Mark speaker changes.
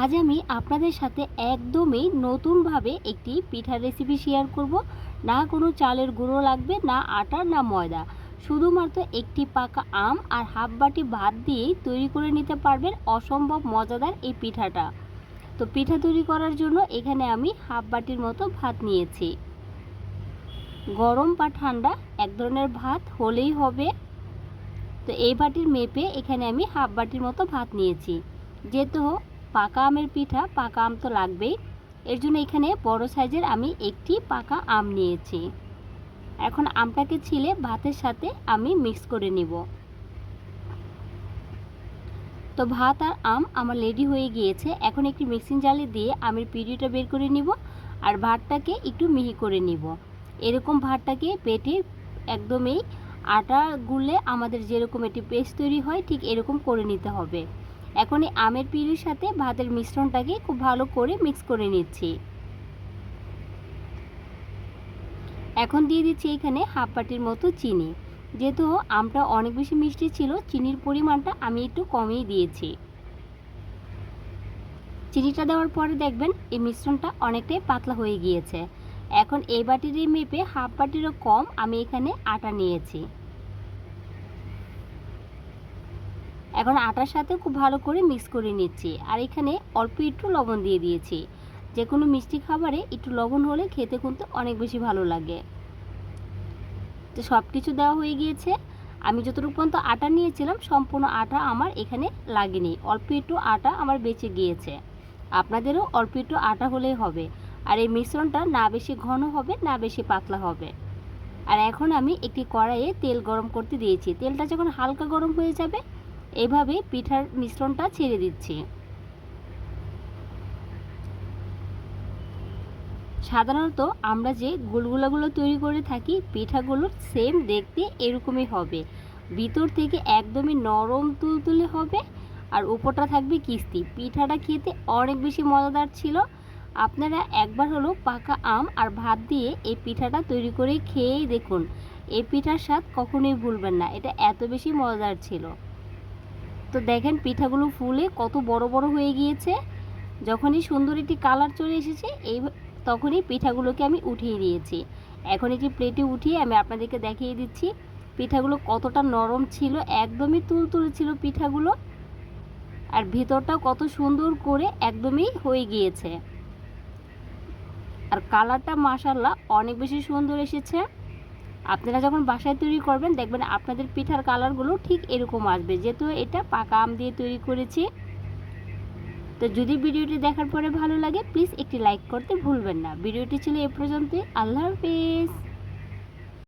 Speaker 1: আজ আমি আপনাদের সাথে একদমই নতুনভাবে একটি পিঠার রেসিপি শেয়ার করব। না কোনো চালের গুঁড়ো লাগবে, না আটা, না ময়দা। শুধুমাত্র একটি পাকা আম আর হাফ বাটি ভাত দিয়েই তৈরি করে নিতে পারবেন অসম্ভব মজাদার এই পিঠাটা। তো পিঠা তৈরি করার জন্য এখানে আমি হাফ বাটির মতো ভাত নিয়েছি। গরম বা ঠান্ডা এক ধরনের ভাত হলেই হবে। তো এই বাটির মেপে এখানে আমি হাফ বাটির মতো ভাত নিয়েছি। যেহেতু পাকা আমের পিঠা, পাকা আম তো লাগবেই। এর জন্য এখানে বড় সাইজের আমি একটি পাকা আম নিয়েছি। এখন আমটাকে ছিলে ভাতের সাথে আমি মিক্স করে নিব। তো ভাত আর আম আমার রেডি হয়ে গিয়েছে। এখন একটি মিক্সিং জালে দিয়ে আমের পিউরিটা বের করে নিব আর ভাতটাকে একটু মিহি করে নিব। এরকম ভাতটাকে পেটে একদমই আটা গুলে আমাদের যেরকম একটি পেস্ট তৈরি হয়, ঠিক এরকম করে নিতে হবে। এখন এই আমের পিউরির সাথে ভাতের মিশ্রণটাকে খুব ভালো করে মিক্স করে নিচ্ছি। এখন দিয়ে দিচ্ছি এখানে হাফ বাটির মতো চিনি। যেহেতু আমটা অনেক বেশি মিষ্টি ছিল, চিনির পরিমাণটা আমি একটু কমিয়ে দিয়েছি। চিনিটা দেওয়ার পরে দেখবেন এই মিশ্রণটা অনেকটাই পাতলা হয়ে গিয়েছে। এখন এই বাটির মেপে হাফ বাটিরও কম আমি এখানে আটা নিয়েছি। এখন আটার সাথে খুব ভালো করে মিক্স করে নিচ্ছি। আর এখানে অল্প একটু লবণ দিয়ে দিয়েছি। যে কোনো মিষ্টি খাবারে একটু লবণ হলে খেতে কিন্তু অনেক বেশি ভালো লাগে। তো সব কিছু দেওয়া হয়ে গিয়েছে। আমি যতটুকু পর্যন্ত আটা নিয়েছিলাম, সম্পূর্ণ আটা আমার এখানে লাগেনি। অল্প একটু আটা আমার বেঁচে গিয়েছে। আপনাদেরও অল্প একটু আটা হলেই হবে। আর এই মিশ্রণটা না বেশি ঘন হবে, না বেশি পাতলা হবে। আর এখন আমি একটি কড়াইয়ে তেল গরম করতে দিয়েছি। তেলটা যখন হালকা গরম হয়ে যাবে এভাবে পিঠার মিশ্রণটা ছেড়ে দিচ্ছি। সাধারণত আমরা যে গুলগুলাগুলো তৈরি করে থাকি পিঠাগুলোর সেম দেখতে এরকমই হবে। ভিতর থেকে একদমই নরম তুলতুলে হবে আর উপরটা থাকবে কিস্তি। পিঠাটা খেতে অনেক বেশি মজাদার ছিল। আপনারা একবার হলো পাকা আম আর ভাত দিয়ে এই পিঠাটা তৈরি করে খেয়েই দেখুন। এই পিঠার স্বাদ কখনোই ভুলবেন না। এটা এত বেশি মজাদার ছিল। তো দেখেন পিঠাগুলো ফুলে কত বড় বড় হয়ে গিয়েছে। যখনই সুন্দর একটি কালার চলে এসেছে, এই তখনই পিঠাগুলোকে আমি উঠিয়ে দিয়েছি। এখন একটি প্লেটে উঠিয়ে আমি আপনাদেরকে দেখিয়ে দিচ্ছি পিঠাগুলো কতটা নরম ছিল, একদমই তুলতুলে ছিল পিঠাগুলো। আর ভিতরটাও কত সুন্দর করে একদমই হয়ে গিয়েছে। আর কালারটা মাসাল্লাহ অনেক বেশি সুন্দর এসেছে। আপনারা যখন বাসায় তৈরি করবেন, দেখবেন আপনাদের পিঠার কালারগুলো ঠিক এরকম আসবে। যেহেতু এটা পাকা আম দিয়ে তৈরি করেছি। তো যদি ভিডিওটি দেখার পরে ভালো লাগে প্লিজ একটি লাইক করতে ভুলবেন না। ভিডিওটি ছিল এ পর্যন্তই। আল্লাহ হাফিজ।